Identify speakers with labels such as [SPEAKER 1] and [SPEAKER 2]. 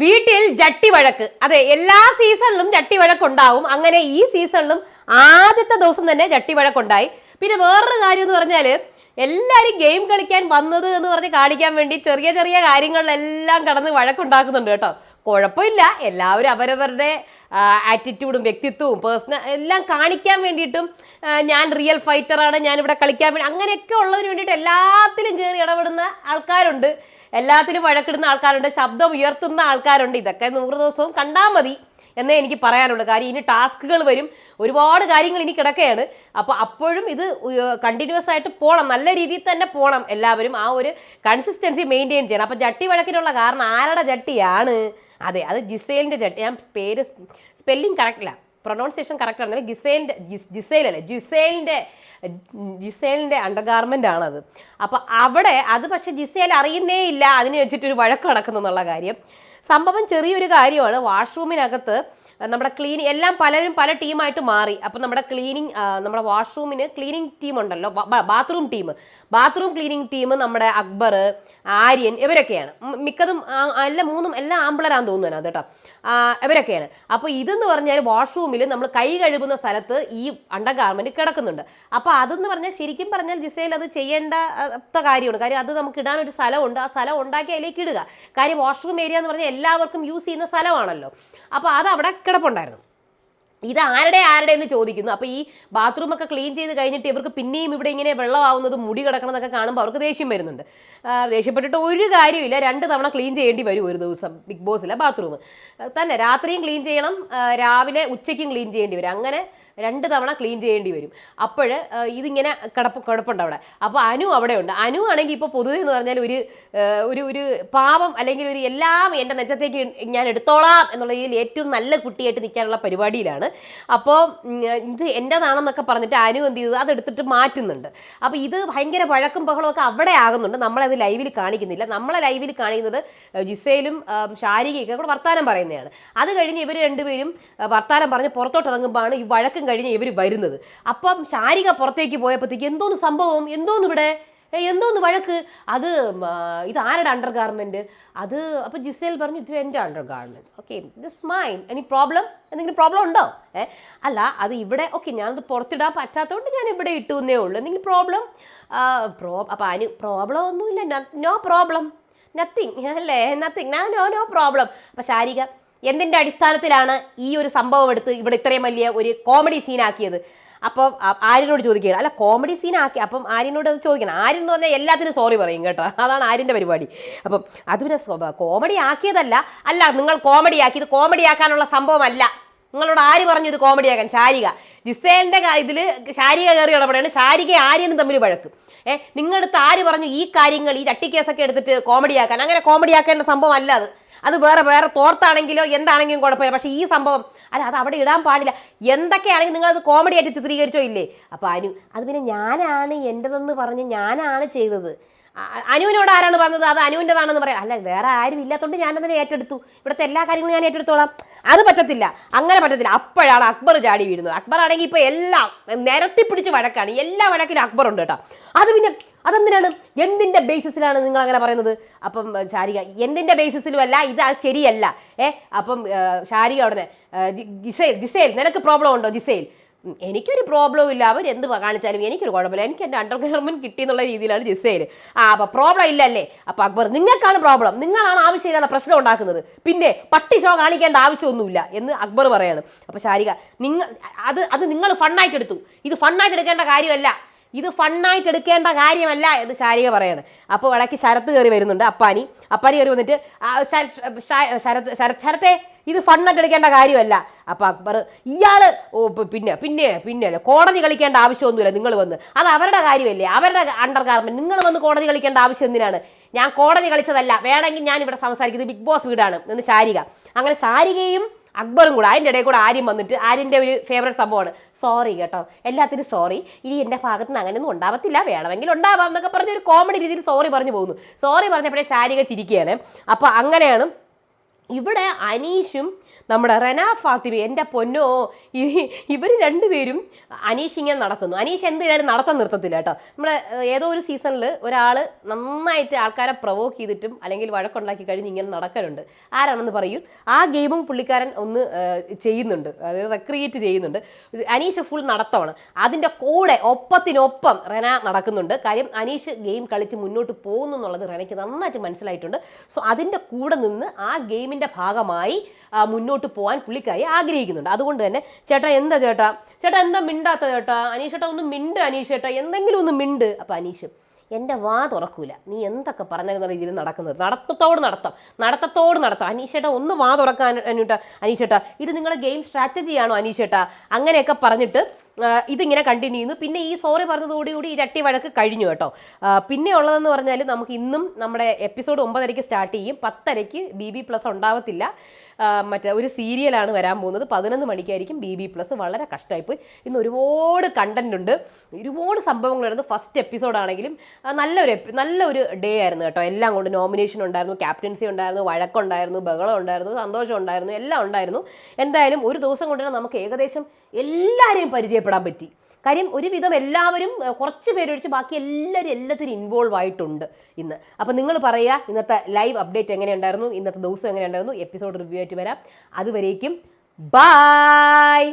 [SPEAKER 1] വീട്ടിൽ ജട്ടി വഴക്ക് അതെ എല്ലാ സീസണിലും ജട്ടി വഴക്കുണ്ടാവും അങ്ങനെ ഈ സീസണിലും ആദ്യത്തെ ദിവസം തന്നെ ജട്ടി വഴക്കുണ്ടായി പിന്നെ വേറൊരു കാര്യം എന്ന് പറഞ്ഞാൽ എല്ലാവരും ഗെയിം കളിക്കാൻ വന്നത് എന്ന് പറഞ്ഞ് കാണിക്കാൻ വേണ്ടി ചെറിയ ചെറിയ കാര്യങ്ങളിലെല്ലാം കടന്ന് വഴക്കുണ്ടാക്കുന്നുണ്ട് കേട്ടോ. കുഴപ്പമില്ല. എല്ലാവരും അവരവരുടെ ആറ്റിറ്റ്യൂഡും വ്യക്തിത്വവും പേഴ്സണൽ എല്ലാം കാണിക്കാൻ വേണ്ടിയിട്ടും ഞാൻ റിയൽ ഫൈറ്ററാണ് ഞാനിവിടെ കളിക്കാൻ വേണ്ടി അങ്ങനെയൊക്കെ ഉള്ളതിന് വേണ്ടിയിട്ട് എല്ലാത്തിലും കയറി ഇടപെടുന്ന ആൾക്കാരുണ്ട്. എല്ലാത്തിലും വഴക്കിടുന്ന ആൾക്കാരുണ്ട് ശബ്ദം ഉയർത്തുന്ന ആൾക്കാരുണ്ട്. ഇതൊക്കെ നൂറ് ദിവസവും കണ്ടാൽ മതി എന്നേ എനിക്ക് പറയാനുള്ളൂ. കാര്യം ഇനി ടാസ്കുകൾ വരും. ഒരുപാട് കാര്യങ്ങൾ ഇനി കിടക്കുകയാണ് അപ്പോൾ അപ്പോഴും ഇത് കണ്ടിന്യൂസ് ആയിട്ട് പോകണം നല്ല രീതിയിൽ തന്നെ പോകണം എല്ലാവരും. ആ ഒരു കൺസിസ്റ്റൻസി മെയിന്റെയിൻ ചെയ്യണം. അപ്പോൾ ജട്ടി വഴക്കിനുള്ള കാരണം ആരുടെ ജട്ടിയാണ്? അതെ അത് ജിസേലിന്റെ ജട്ടി. ഞാൻ പേര് സ്പെല്ലിംഗ് കറക്റ്റില്ല പ്രൊനൗൺസിയേഷൻ കറക്റ്റ് ആണെന്നില്ല ഗിസേലിന്റെ ജിസ് ജിസേലല്ലേ? ജിസേലിന്റെ ജിസേലിന്റെ അണ്ടർ ഗാർമെന്റ് ആണത്. അപ്പോൾ അവിടെ അത് പക്ഷേ ജിസേൽ അറിയുന്നേ ഇല്ല അതിനെ വെച്ചിട്ടൊരു വഴക്ക് നടക്കുന്നു എന്നുള്ള കാര്യം. സംഭവം ചെറിയൊരു കാര്യമാണ്. വാഷ്റൂമിനകത്ത് നമ്മുടെ ക്ലീനിങ് എല്ലാം പലരും പല ടീമായിട്ട് മാറി. അപ്പം നമ്മുടെ ക്ലീനിങ് നമ്മുടെ വാഷ്റൂമിന് ക്ലീനിങ് ടീം ഉണ്ടല്ലോ. Bathroom team bathroom cleaning team നമ്മുടെ അക്ബർ ആര്യൻ ഇവരൊക്കെയാണ്. മിക്കതും എല്ലാം മൂന്നും എല്ലാം ആമ്പിളരാന്ന് തോന്നുന്നു കേട്ടോ. ഇവരൊക്കെയാണ്. അപ്പോൾ ഇതെന്ന് പറഞ്ഞാൽ വാഷ്റൂമിൽ നമ്മൾ കൈ കഴുകുന്ന സ്ഥലത്ത് ഈ അണ്ടർ ഗാർമെന്റ് കിടക്കുന്നുണ്ട്. അപ്പോൾ അതെന്ന് പറഞ്ഞാൽ ശരിക്കും പറഞ്ഞാൽ ജിസയിൽ അത് ചെയ്യേണ്ട അത്ത കാര്യമാണ്. കാര്യം അത് നമുക്ക് ഇടാനൊരു സ്ഥലമുണ്ട്. ആ സ്ഥലം ഉണ്ടാക്കി അതിലേക്ക് ഇടുക. കാര്യം വാഷ്റൂം ഏരിയ എന്ന് പറഞ്ഞാൽ എല്ലാവർക്കും യൂസ് ചെയ്യുന്ന സ്ഥലമാണല്ലോ. അപ്പോൾ അത് അവിടെ കിടപ്പുണ്ടായിരുന്നു. ഇത് ആരുടെ ആരുടെ എന്ന് ചോദിക്കുന്നു. അപ്പോൾ ഈ ബാത്റൂം ഒക്കെ ക്ലീൻ ചെയ്ത് കഴിഞ്ഞിട്ട് ഇവർക്ക് പിന്നെയും ഇവിടെ ഇങ്ങനെ വെള്ളമാവുന്നതും മുടി കിടക്കണതൊക്കെ കാണുമ്പോൾ അവർക്ക് ദേഷ്യം വരുന്നുണ്ട്. ദേഷ്യപ്പെട്ടിട്ട് ഒരു കാര്യമില്ല രണ്ട് തവണ ക്ലീൻ ചെയ്യേണ്ടി വരും ഒരു ദിവസം ബിഗ് ബോസിലെ ബാത്റൂം തന്നെ രാത്രിയും ക്ലീൻ ചെയ്യണം. രാവിലെ ഉച്ചയ്ക്കും ക്ലീൻ ചെയ്യേണ്ടി വരും. അങ്ങനെ രണ്ട് തവണ ക്ലീൻ ചെയ്യേണ്ടി വരും. അപ്പോൾ ഇതിങ്ങനെ കിടപ്പ് കിടപ്പുണ്ട് അവിടെ. അപ്പോൾ അനു അവിടെ ഉണ്ട് അനു ആണെങ്കിൽ ഇപ്പോൾ പൊതുവെ എന്ന് പറഞ്ഞാൽ ഒരു ഒരു ഒരു പാവം അല്ലെങ്കിൽ ഒരു എല്ലാം എന്റെ നെച്ചത്തേക്ക് ഞാൻ എടുത്തോളാം എന്നുള്ള രീതിയിൽ ഏറ്റവും നല്ല കുട്ടിയായിട്ട് നിൽക്കാനുള്ള പരിപാടിയിലാണ്. അപ്പോൾ ഇത് എന്റെതാണെന്നൊക്കെ പറഞ്ഞിട്ട് അനു എന്ത് ചെയ്തത് അതെടുത്തിട്ട് മാറ്റുന്നുണ്ട്. അപ്പോൾ ഇത് ഭയങ്കര വഴക്കും ബഹളവും ഒക്കെ അവിടെ ആകുന്നുണ്ട്. നമ്മളത് ലൈവിൽ കാണിക്കുന്നില്ല. നമ്മളെ ലൈവിൽ കാണിക്കുന്നത് ജിസയിലും ആ, ശാരികയൊക്കെ കൂടെ വർത്താനം പറയുന്നതാണ്. അത് കഴിഞ്ഞ് ഇവർ രണ്ടുപേരും വർത്താനം പറഞ്ഞ് പുറത്തോട്ട് ഇറങ്ങുമ്പോഴാണ് ഈ വഴക്കും കഴിഞ്ഞ് ഇവർ വരുന്നത്. അപ്പം ശാരിക പുറത്തേക്ക് പോയപ്പോഴത്തേക്ക് എന്തോന്ന് സംഭവം? എന്തോന്ന് ഇവിടെ എന്തോന്ന് വഴക്ക്? അത് ഇത് ആരുടെ അണ്ടർ ഗാർമെന്റ് അത് അപ്പോൾ ജിസേൽ പറഞ്ഞു ഇത് എന്റെ under garments okay this mine any problem എന്തെങ്കിലും പ്രോബ്ലം ഉണ്ടോ? ഏ അല്ല അത് ഇവിടെ ഓക്കെ ഞാനത് പുറത്തിടാൻ പറ്റാത്തതുകൊണ്ട് ഞാൻ ഇവിടെ ഇട്ടു എന്നേ ഉള്ളൂ. എന്തെങ്കിലും പ്രോബ്ലം പ്രോ അപ്പോൾ അതിന് പ്രോബ്ലം ഒന്നുമില്ല. നോ പ്രോബ്ലം നത്തിങ് അല്ലേ? നത്തിങ് നോ നോ പ്രോബ്ലം അപ്പം ശാരിക എന്തിന്റെ അടിസ്ഥാനത്തിലാണ് ഈ ഒരു സംഭവം എടുത്ത് ഇവിടെ ഇത്രയും വലിയ ഒരു കോമഡി സീനാക്കിയത് അപ്പം ആര്യനോട് ചോദിക്കുകയാണ്. അല്ല കോമഡി സീനാക്കി അപ്പം ആര്യനോട് അത് ചോദിക്കണം. ആര്യൻ എന്ന് പറഞ്ഞാൽ എല്ലാത്തിനും സോറി പറയും കേട്ടോ. അതാണ് ആര്യന്റെ പരിപാടി. അപ്പം അത് പിന്നെ കോമഡി ആക്കിയതല്ല. അല്ല നിങ്ങൾ കോമഡി ആക്കി ഇത് കോമഡി ആക്കാനുള്ള സംഭവമല്ല. നിങ്ങളോട് ആര് പറഞ്ഞു ഇത് കോമഡി ആക്കാൻ? ശാരിക. ജിസേലിന്റെ ഇതിൽ ശാരിക കയറി ഇടപെടുകയാണ്. ശാരിക ആര്യനും തമ്മിൽ വഴക്ക്. ഏഹ് നിങ്ങളടുത്ത് ആര് പറഞ്ഞു ഈ കാര്യങ്ങൾ ഈ തട്ടിക്കേസൊക്കെ എടുത്തിട്ട് കോമഡി ആക്കാൻ? അങ്ങനെ കോമഡി ആക്കേണ്ട സംഭവം അല്ല അത്. അത് വേറെ വേറെ തോർത്താണെങ്കിലോ എന്താണെങ്കിലും കുഴപ്പമില്ല. പക്ഷേ ഈ സംഭവം അല്ല അത് അവിടെ ഇടാൻ പാടില്ല. എന്തൊക്കെയാണെങ്കിൽ അത് കോമഡി ആയിട്ട് ചിത്രീകരിച്ചോ ഇല്ലേ? അപ്പോൾ അനു അത് പിന്നെ ഞാനാണ് എന്റെതെന്ന് പറഞ്ഞ് ഞാനാണ് ചെയ്തത്. അനുവിനോട് ആരാണ് പറഞ്ഞത്? അത് അനുവിന്റെതാണെന്ന് പറയാം. അല്ല വേറെ ആരും ഇല്ലാത്തതുകൊണ്ട് ഞാനതിനെ ഏറ്റെടുത്തു. ഇവിടുത്തെ എല്ലാ കാര്യങ്ങളും ഞാൻ ഏറ്റെടുത്തോളാം. അത് പറ്റത്തില്ല. അങ്ങനെ പറ്റത്തില്ല. അപ്പോഴാണ് അക്ബർ ചാടി വീഴുന്നത്. അക്ബർ ആണെങ്കിൽ ഇപ്പോൾ എല്ലാം നിരത്തി പിടിച്ച് വഴക്കാണ്. എല്ലാ വഴക്കിലും അക്ബർ ഉണ്ട് കേട്ടോ. അത് പിന്നെ അതെന്തിനാണ്? എന്തിന്റെ ബേസിസിലാണ് നിങ്ങൾ അങ്ങനെ പറയുന്നത്? അപ്പം ശാരിക എന്തിന്റെ ബേസിസിലും അല്ല ഇത് ശരിയല്ല. ഏ അപ്പം ശാരിക ഉടനെ ജിസേൽ ജിസേൽ നിനക്ക് പ്രോബ്ലം ഉണ്ടോ ജിസേൽ? എനിക്കൊരു പ്രോബ്ലം ഇല്ല. അവർ എന്ത് കാണിച്ചാലും എനിക്കൊരു കുഴപ്പമില്ല. എനിക്ക് എന്റെ അണ്ടർ ഗവൺമെന്റ് കിട്ടി എന്നുള്ള രീതിയിലാണ് ജിസേൽ. ആ അപ്പോൾ പ്രോബ്ലം ഇല്ലല്ലേ? അപ്പോൾ അക്ബർ നിങ്ങൾക്കാണ് പ്രോബ്ലം നിങ്ങളാണ് ആവശ്യമില്ലാത്ത പ്രശ്നം ഉണ്ടാക്കുന്നത്. പിന്നെ പട്ടി ഷോ കാണിക്കേണ്ട ആവശ്യമൊന്നുമില്ല എന്ന് അക്ബർ പറയാണ്. അപ്പോൾ ശാരിക നിങ്ങൾ അത് അത് നിങ്ങൾ ഫണ്ണായിട്ട് എടുത്തു. ഇത് ഫണ്ണായിട്ട് എടുക്കേണ്ട കാര്യമല്ല. ഇത് ഫണ്ണായിട്ട് എടുക്കേണ്ട കാര്യമല്ല എന്ന് ശാരിക പറയാണ്. അപ്പോൾ ഇടയ്ക്ക് ശരത്ത് കയറി വരുന്നുണ്ട് അപ്പാനി. അപ്പാനി കയറി വന്നിട്ട് ശരത്ത് ശരത് ശരത്തെ ഇത് ഫണ്ണായിട്ട് എടുക്കേണ്ട കാര്യമല്ല. അപ്പോൾ അക്ബർ ഇയാൾ ഓ പിന്നെ പിന്നെ പിന്നെ കോടതി കളിക്കേണ്ട ആവശ്യമൊന്നുമില്ല നിങ്ങൾ വന്ന്. അത് അവരുടെ കാര്യമല്ലേ? അവരുടെ അണ്ടർ ഗാർമെന്റ് നിങ്ങൾ വന്ന് കോടതി കളിക്കേണ്ട ആവശ്യം എന്തിനാണ്? ഞാൻ കോടതി കളിച്ചതല്ല. വേണമെങ്കിൽ ഞാൻ ഇവിടെ സംസാരിക്കുന്നത് ബിഗ് ബോസ് വീടാണ് എന്ന് ശാരിക. അങ്ങനെ ശാരികയും അക്ബറും കൂടെ അതിന്റെ ഇടയിൽ കൂടെ ആര്യം വന്നിട്ട് ആര്യന്റെ ഒരു ഫേവറേറ്റ് സംഭവമാണ്. സോറി കേട്ടോ. എല്ലാത്തിനും സോറി ഇനി എന്റെ ഭാഗത്ത് നിന്ന് അങ്ങനെയൊന്നും ഉണ്ടാവത്തില്ല. വേണമെങ്കിൽ ഉണ്ടാവാം എന്നൊക്കെ പറഞ്ഞ ഒരു കോമഡി രീതിയിൽ സോറി പറഞ്ഞു പോകുന്നു. സോറി പറഞ്ഞപ്പോഴേ ശാരിക ചിരിക്കുകയാണ്. അപ്പോൾ അങ്ങനെയാണ് ഇവിടെ അനീഷും നമ്മുടെ റെന ഫാത്തിമ എന്റെ പൊന്നോ ഇവർ രണ്ടുപേരും അനീഷ് ഇങ്ങനെ നടക്കുന്നു. അനീഷ് എന്ത് ചെയ്താലും നടത്താൻ നിർത്തത്തില്ല കേട്ടോ. നമ്മുടെ ഏതോ ഒരു സീസണിൽ ഒരാൾ നന്നായിട്ട് ആൾക്കാരെ പ്രൊവോക്ക് ചെയ്തിട്ടും അല്ലെങ്കിൽ വഴക്കുണ്ടാക്കി കഴിഞ്ഞ് ഇങ്ങനെ നടക്കലുണ്ട്. ആരാണെന്ന് പറയും. ആ ഗെയിമും പുള്ളിക്കാരൻ ഒന്ന് ചെയ്യുന്നുണ്ട്. അതായത് റെക്രിയേറ്റ് ചെയ്യുന്നുണ്ട്. അനീഷ് ഫുൾ നടത്തമാണ്. അതിന്റെ കൂടെ ഒപ്പത്തിനൊപ്പം റെന നടക്കുന്നുണ്ട്. കാര്യം അനീഷ് ഗെയിം കളിച്ച് മുന്നോട്ട് പോകുന്നു എന്നുള്ളത് റെനയ്ക്ക് നന്നായിട്ട് മനസ്സിലായിട്ടുണ്ട്. സോ അതിന്റെ കൂടെ നിന്ന് ആ ഗെയിമിന്റെ ഭാഗമായി മുന്നോട്ട് പോകാൻ പുള്ളിക്കായി ആഗ്രഹിക്കുന്നുണ്ട്. അതുകൊണ്ട് തന്നെ ചേട്ടാ എന്താ ചേട്ടാ? ചേട്ടാ എന്താ മിണ്ടാത്ത ചേട്ടാ? അനീഷ് ചേട്ടാ ഒന്ന് മിണ്ട് അനീഷ് ചേട്ടാ. എന്തെങ്കിലും ഒന്ന് മിണ്ട്. അപ്പം അനീഷ് എന്റെ വാ തുറക്കൂല. നീ എന്തൊക്കെ പറഞ്ഞിരുന്ന രീതിയിൽ നടക്കുന്നത്? നടത്തത്തോട് നടത്താം. നടത്തത്തോട് നടത്താം. അനീഷേട്ടാ ഒന്ന് വാ തുറക്കാൻ അനീഷ് അനീഷേട്ടാ ഇത് നിങ്ങളുടെ ഗെയിം സ്ട്രാറ്റജിയാണോ അനീഷേട്ടാ അങ്ങനെയൊക്കെ പറഞ്ഞിട്ട് ഇതിങ്ങനെ കണ്ടിന്യൂ ചെയ്യുന്നു. പിന്നെ ഈ സോറി പറഞ്ഞതോടുകൂടി ഈ ചട്ടി വഴക്ക് കഴിഞ്ഞു കേട്ടോ. പിന്നെ ഉള്ളതെന്ന് പറഞ്ഞാൽ നമുക്ക് ഇന്നും നമ്മുടെ എപ്പിസോഡ് ഒമ്പതരയ്ക്ക് സ്റ്റാർട്ട് ചെയ്യും. പത്തരയ്ക്ക് ബി ബി പ്ലസ് ഉണ്ടാവത്തില്ല. മറ്റേ ഒരു സീരിയലാണ് വരാൻ പോകുന്നത്. പതിനൊന്ന് മണിക്കായിരിക്കും ബി ബി പ്ലസ് വളരെ കഷ്ടമായിപ്പോയി ഇന്ന് ഒരുപാട് കണ്ടന്റ് ഉണ്ട്. ഒരുപാട് സംഭവങ്ങളായിരുന്നു ഫസ്റ്റ് എപ്പിസോഡാണെങ്കിലും നല്ലൊരു നല്ലൊരു ഡേ ആയിരുന്നു കേട്ടോ. എല്ലാം കൊണ്ട് നോമിനേഷൻ ഉണ്ടായിരുന്നു ക്യാപ്റ്റൻസി ഉണ്ടായിരുന്നു വഴക്കുണ്ടായിരുന്നു ബഹളം ഉണ്ടായിരുന്നു സന്തോഷം ഉണ്ടായിരുന്നു എല്ലാം ഉണ്ടായിരുന്നു. എന്തായാലും ഒരു ദിവസം കൊണ്ട് തന്നെ നമുക്ക് ഏകദേശം എല്ലാവരെയും പരിചയപ്പെടാൻ പറ്റി. കാര്യം ഒരുവിധം എല്ലാവരും കുറച്ച് പേരൊഴിച്ച് ബാക്കി എല്ലാവരും എല്ലാത്തിനും ഇൻവോൾവ് ആയിട്ടുണ്ട് ഇന്ന്. അപ്പോൾ നിങ്ങൾ പറയുക ഇന്നത്തെ ലൈവ് അപ്ഡേറ്റ് എങ്ങനെയുണ്ടായിരുന്നു ഇന്നത്തെ ദിവസം എങ്ങനെയുണ്ടായിരുന്നു എപ്പിസോഡ് റിവ്യൂ ആയിട്ട് വരാം. അതുവരേക്കും ബൈ